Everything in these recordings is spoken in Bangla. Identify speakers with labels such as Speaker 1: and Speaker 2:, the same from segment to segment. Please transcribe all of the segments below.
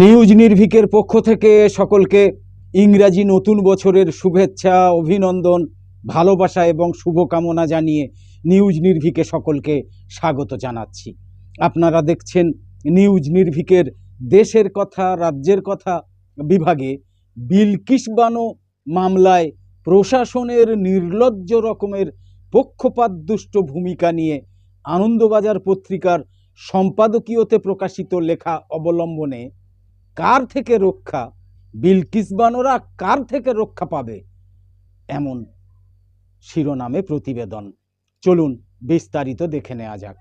Speaker 1: নিউজ নির্ভিকের পক্ষ থেকে সকলকে ইংরাজি নতুন বছরের শুভেচ্ছা, অভিনন্দন, ভালোবাসা এবং শুভকামনা জানিয়ে নিউজ নির্ভিকে সকলকে স্বাগত জানাচ্ছি। আপনারা দেখছেন নিউজ নির্ভিকের দেশের কথা, রাজ্যের কথা বিভাগে বিলকিস বানো মামলায় প্রশাসনের নির্লজ্জ রকমের পক্ষপাতদুষ্ট ভূমিকা নিয়ে আনন্দবাজার পত্রিকার সম্পাদকীয়তে প্রকাশিত লেখা অবলম্বনে কার থেকে রক্ষা? বিলকিস বানোরা কার থেকে রক্ষা পাবে? এমন শিরোনামে প্রতিবেদন। চলুন বিস্তারিত দেখে নেওয়া যাক।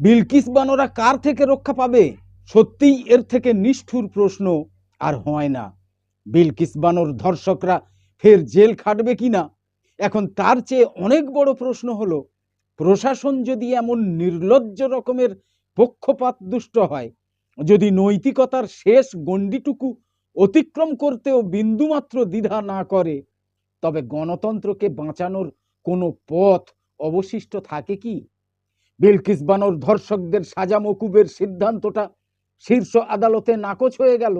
Speaker 1: বিলকিস বানোরা কার থেকে রক্ষা পাবে? সত্যিই এর থেকে নিষ্ঠুর প্রশ্ন আর হয় না। বিলকিস বানোর ধর্ষকরা ফের জেল খাটবে কিনা? এখন তার চেয়ে অনেক বড় প্রশ্ন হলো, প্রশাসন যদি এমন নির্লজ্জ রকমের পক্ষপাত দুষ্ট হয় যদি নৈতিকতার শেষ গণ্ডিটুকু অতিক্রম করতেও বিন্দুমাত্র দ্বিধা না করে, তবে গণতন্ত্রকে বাঁচানোর কোনো পথ অবশিষ্ট থাকে কি? বিলকিস বানোর ধর্ষকদের সাজা মকুবের সিদ্ধান্তটা শীর্ষ আদালতে নাকচ হয়ে গেল।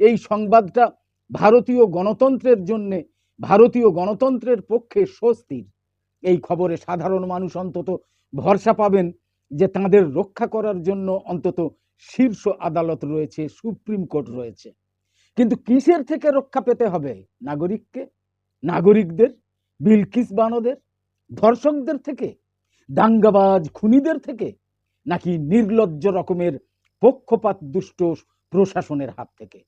Speaker 1: এই সংবাদটা ভারতীয় গণতন্ত্রের জন্যে, ভারতীয় গণতন্ত্রের পক্ষে স্বস্তির। এই খবরে সাধারণ মানুষ অন্তত ভরসা পাবেন যে তাদের রক্ষা করার জন্য অন্তত শীর্ষ আদালত রয়েছে, সুপ্রিম কোর্ট রয়েছে। কিন্তু কিসের থেকে রক্ষা পেতে হবে? নাগরিককে? নাগরিকদের? বিলকিস বানদের? ধর্ষকদের থেকে? দাঙ্গাবাজ খুনিদের থেকে? নাকি নির্লজ্জ রকমের পক্ষপাত দুষ্ট প্রশাসনের হাত থেকে?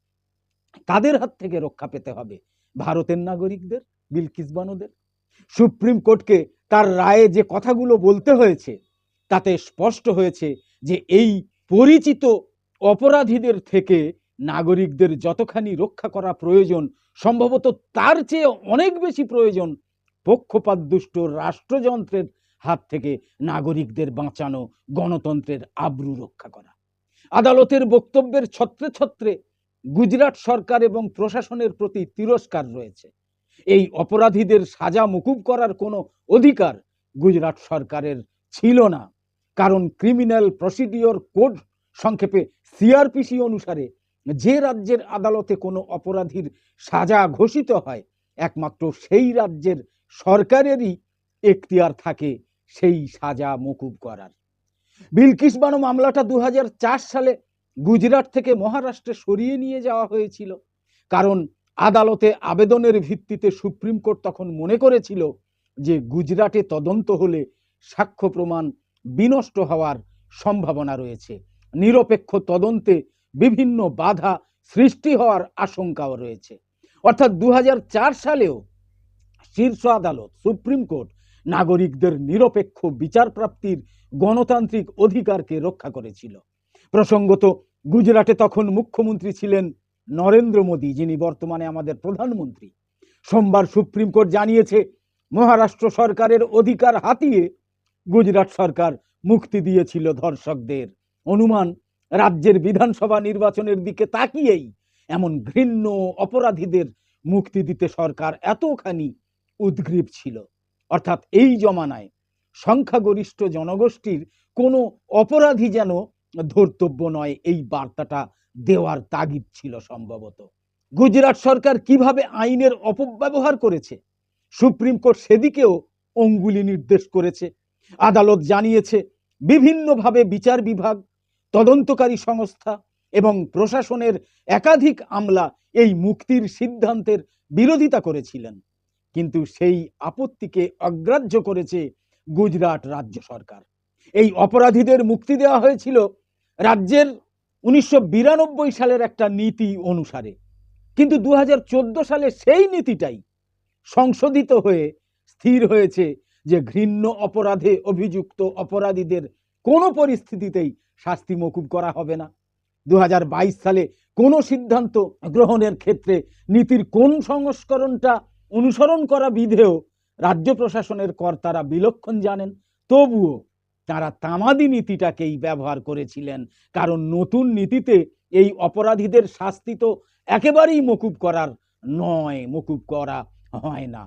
Speaker 1: তাদের হাত থেকে রক্ষা পেতে হবে? ভারতের নাগরিকদের? বিলকিস বানদের? সুপ্রিম কোর্টকে তার রায়ে যে কথাগুলো বলতে হয়েছে তাতে স্পষ্ট হয়েছে যে এই পরিচিত অপরাধীদের থেকে নাগরিকদের যতখানি রক্ষা করা প্রয়োজন, সম্ভবত তার চেয়ে অনেক বেশি প্রয়োজন পক্ষপাত দুষ্ট রাষ্ট্রযন্ত্রের হাত থেকে নাগরিকদের বাঁচানো, গণতন্ত্রের আব্রু রক্ষা করা। আদালতের বক্তব্যের ছত্রে ছত্রে গুজরাট সরকার এবং প্রশাসনের প্রতি তিরস্কার রয়েছে। এই অপরাধীদের সাজা মুকুব করার কোনো অধিকার গুজরাট সরকারের ছিল না। কারণ ক্রিমিনাল প্রসিডিওর কোড সংক্ষেপে সিআরপিসি অনুসারে যে রাজ্যের আদালতে কোনো অপরাধীর সাজা ঘোষিত হয়, একমাত্র সেই রাজ্যের সরকারেরই এখতিয়ার থাকে সেই সাজা মকুব করার। বিলকিস বানো, মামলাটা দু হাজার চার সালে গুজরাট থেকে মহারাষ্ট্রে সরিয়ে নিয়ে যাওয়া হয়েছিল। কারণ আদালতে আবেদনের ভিত্তিতে সুপ্রিম কোর্ট তখন মনে করেছিল যে গুজরাটে তদন্ত হলে সাক্ষ্য প্রমাণ বিনষ্ট হওয়ার সম্ভাবনা রয়েছে। নিরপেক্ষ তদন্তে বিভিন্ন বাধা সৃষ্টি হওয়ার আশঙ্কাও রয়েছে। অর্থাৎ দু হাজার চার সালেও শীর্ষ আদালত, সুপ্রিম কোর্ট নাগরিকদের নিরপেক্ষ বিচার প্রাপ্তির গণতান্ত্রিক অধিকারকে রক্ষা করেছিল। প্রসঙ্গত, গুজরাটে তখন মুখ্যমন্ত্রী ছিলেন নরেন্দ্র মোদী, যিনি বর্তমানে আমাদের প্রধানমন্ত্রী। সোমবার সুপ্রিম কোর্ট জানিয়েছে, মহারাষ্ট্র সরকারের অধিকার হাতিয়ে গুজরাট সরকার মুক্তি দিয়েছিল ধর্ষকদের। অনুমান, রাজ্যের বিধানসভা নির্বাচনের দিকে তাকিয়েই এমন ঘৃণ্য অপরাধীদের মুক্তি দিতে সরকার এতখানি উদ্গ্রীব ছিল। অর্থাৎ এই জমানায় সংখ্যাগরিষ্ঠ জনগোষ্ঠীর কোনো অপরাধী যেন ধর্তব্য নয়, এই বার্তাটা দেওয়ার তাগিদ ছিল সম্ভবত। গুজরাট সরকার কীভাবে আইনের অপব্যবহার করেছে? সুপ্রিম কোর্ট সেদিকেও অঙ্গুলি নির্দেশ করেছে। আদালত জানিয়েছে, বিভিন্নভাবে বিচার বিভাগ, তদন্তকারী সংস্থা এবং প্রশাসনের একাধিক আমলা এই মুক্তির সিদ্ধান্তের বিরোধিতা করেছিলেন। কিন্তু সেই আপত্তিকে অগ্রাহ্য করেছে গুজরাট রাজ্য সরকার। এই অপরাধীদের মুক্তি দেওয়া হয়েছিল রাজ্যের উনিশশো বিরানব্বই সালের একটা নীতি অনুসারে। কিন্তু দু হাজার চোদ্দ সালে সেই নীতিটাই সংশোধিত হয়ে স্থির হয়েছে যে ঘৃণ্য অপরাধে অভিযুক্ত অপরাধীদের কোনো পরিস্থিতিতেই শাস্তি মকুব করা হবে না। দু হাজার বাইশ সালে কোনো সিদ্ধান্ত গ্রহণের ক্ষেত্রে নীতির কোন সংস্করণটা অনুসরণ করা বিধেয় রাজ্য প্রশাসনের কর্তারা বিলক্ষণ জানেন। তবুও তারা তামাদি নীতিটাকেই ব্যবহার করেছিলেন, কারণ নতুন নীতিতে এই অপরাধীদের শাস্তি তো একেবারেই মকুব করার নয়, মকুব করা হয় না।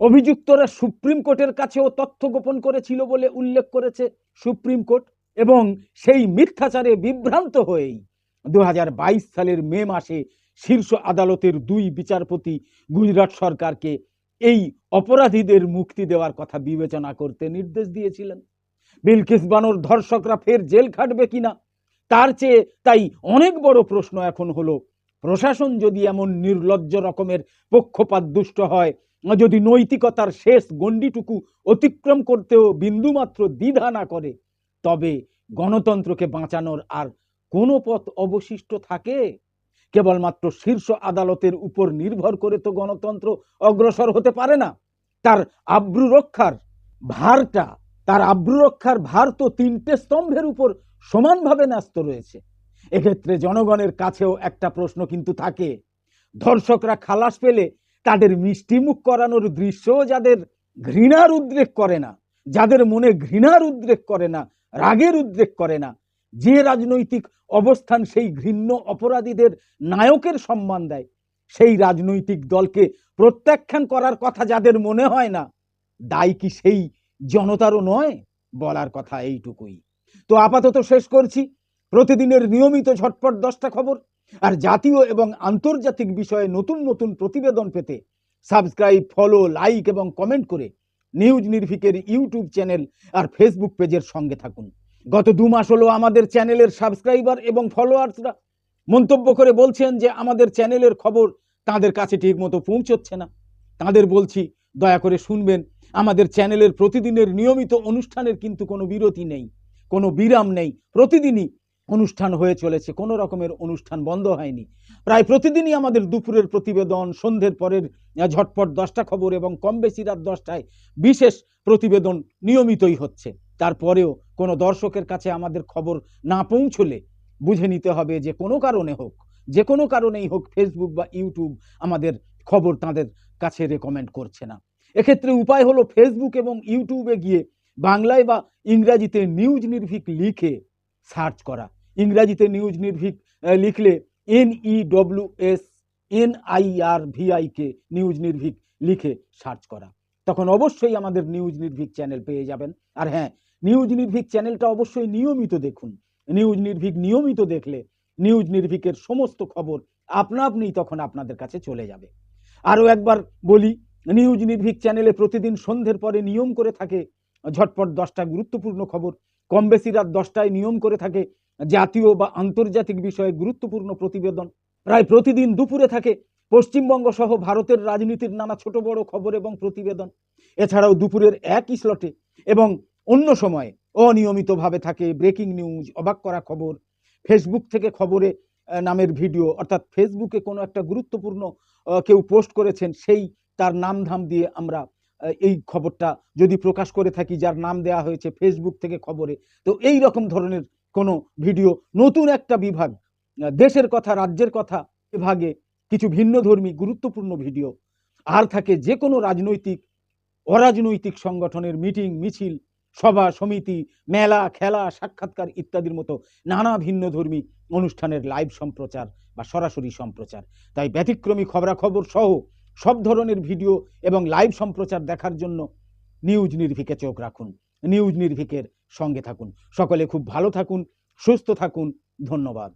Speaker 1: অভিযুক্তরা সুপ্রিম কোর্টের কাছেও তথ্য গোপন করেছিল বলে উল্লেখ করেছে সুপ্রিম কোর্ট এবং সেই মিথ্যাচারে বিভ্রান্ত হয়েই দু হাজার বাইশ সালের মে মাসে শীর্ষ আদালতের দুই বিচারপতি গুজরাট সরকারকে এই অপরাধীদের মুক্তি দেওয়ার কথা বিবেচনা করতে নির্দেশ দিয়েছিলেন। বিলকিস বানোর ধর্ষকরা ফের জেল খাটবে কিনা? তার চেয়ে তাই অনেক বড় প্রশ্ন এখন হলো, প্রশাসন যদি এমন নির্লজ্জ রকমের পক্ষপাত দুষ্ট হয় যদি নৈতিকতার শেষ গণ্ডিটুকু অতিক্রম করতেও বিন্দুমাত্র দ্বিধা না করে, তবে গণতন্ত্রকে বাঁচানোর আর কোনো পথ অবশিষ্ট থাকে? কেবলমাত্র শীর্ষ আদালতের উপর নির্ভর করে তো গণতন্ত্র অগ্রসর হতে পারে না। তার আব্রু রক্ষার ভারটা, তার আব্রু রক্ষার ভার তো তিনটে স্তম্ভের উপর সমানভাবে ন্যস্ত রয়েছে। এক্ষেত্রে জনগণের কাছেও একটা প্রশ্ন কিন্তু থাকে। ধর্ষকরা খালাস পেলে তাদের মিষ্টিমুখ করানোর দৃশ্য যাদের ঘৃণার উদ্রেক করে না, যাদের মনে ঘৃণার উদ্রেক করে না, রাগের উদ্রেক করে না, যে রাজনৈতিক অবস্থান সেই ঘৃণ্য অপরাধীদের নায়কের সম্মান দেয়, সেই রাজনৈতিক দলকে প্রত্যাখ্যান করার কথা যাদের মনে হয় না, দায় কি সেই জনতারও নয়? বলার কথা এইটুকুই। তো আপাতত শেষ করছি। প্রতিদিনের নিয়মিত ঝটপট দশটা খবর। আর জাতীয় এবং আন্তর্জাতিক বিষয়ে নতুন নতুন প্রতিবেদন পেতে সাবস্ক্রাইব, ফলো, লাইক এবং কমেন্ট করে নিউজ নির্ভিকের ইউটিউব চ্যানেল আর ফেসবুক পেজের সঙ্গে থাকুন। গত দু মাস হলো আমাদের চ্যানেলের সাবস্ক্রাইবার এবং ফলোয়ার্সরা মন্তব্য করে বলছেন যে আমাদের চ্যানেলের খবর তাদের কাছে ঠিকমতো পৌঁছচ্ছে না। তাদের বলছি, দয়া করে শুনবেন, আমাদের চ্যানেলের প্রতিদিনের নিয়মিত অনুষ্ঠানের কিন্তু কোনো বিরতি নেই, কোনো বিরাম নেই। প্রতিদিনই অনুষ্ঠান হয়ে চলেছে, কোনো রকমের অনুষ্ঠান বন্ধ হয়নি। প্রায় প্রতিদিনই আমাদের দুপুরের প্রতিবেদন, সন্ধ্যের পরের ঝটপট দশটা খবর এবং কম বেশি রাত দশটায় বিশেষ প্রতিবেদন নিয়মিতই হচ্ছে। তারপরেও কোনো দর্শকের কাছে আমাদের খবর না পৌঁছলে বুঝে নিতে হবে যে কোনো কারণে হোক, যে কোনো কারণেই হোক ফেসবুক বা ইউটিউব আমাদের খবর তাদের কাছে রেকমেন্ড করছে না। এক্ষেত্রে উপায় হলো ফেসবুক এবং ইউটিউবে গিয়ে বাংলায় বা ইংরাজিতে নিউজ নির্ভীক লিখে সার্চ করা। ইংরাজিতে নিউজ নির্ভীক লিখলে N E W S N I R VIK news Nirbhik লিখে সার্চ করা। তখন অবশ্যই আমাদের নিউজ নির্ভীক চ্যানেল পেয়ে যাবেন। আর হ্যাঁ নিউজ নির্ভীক চ্যানেলটা অবশ্যই নিয়মিত দেখুন। নিউজ নির্ভীক নিয়মিত দেখলে নিউজ নির্ভীকের সমস্ত খবর আপনা আপনিই তখন আপনাদের কাছে চলে যাবে। আরও একবার বলি, নিউজ নির্ভীক চ্যানেলে প্রতিদিন সন্ধ্যের পরে নিয়ম করে থাকে ঝটপট দশটা গুরুত্বপূর্ণ খবর। কম বেশি রাত দশটায় নিয়ম করে থাকে জাতীয় বা আন্তর্জাতিক বিষয়ে গুরুত্বপূর্ণ প্রতিবেদন। প্রায় প্রতিদিন দুপুরে থাকে পশ্চিমবঙ্গ সহ ভারতের রাজনীতির নানা ছোট বড় খবর এবং প্রতিবেদন। এছাড়াও দুপুরের একই স্লটে এবং অন্য সময়ে অনিয়মিতভাবে থাকে ব্রেকিং নিউজ অবাক করা খবর ফেসবুক থেকে খবরে নামের ভিডিও অর্থাৎ ফেসবুকে কোনো একটা গুরুত্বপূর্ণ কেউ পোস্ট করেছেন সেই তার নাম ধাম দিয়ে আমরা এই খবরটা যদি প্রকাশ করে থাকি যার নাম দেওয়া হয়েছে ফেসবুক থেকে খবরে, তো এই রকম ধরনের কোনো ভিডিও, নতুন একটা বিভাগ দেশের কথা, রাজ্যের কথা বিভাগে কিছু ভিন্ন ধর্মী গুরুত্বপূর্ণ ভিডিও। আর থাকে যে কোনো রাজনৈতিক, অরাজনৈতিক সংগঠনের মিটিং, মিছিল, সভা, সমিতি, মেলা, খেলা, সাক্ষাৎকার ইত্যাদির মতো নানা ভিন্ন ধর্মী অনুষ্ঠানের লাইভ সম্প্রচার বা সরাসরি সম্প্রচার। তাই ব্যতিক্রমী খবরাখবর সহ সব ধরনের ভিডিও এবং লাইভ সম্প্রচার দেখার জন্য নিউজ নির্ভিকে চোখ রাখুন। নিউজ নির্ভিকের সঙ্গে থাকুন। সকলে খুব ভালো থাকুন সুস্থ থাকুন। ধন্যবাদ।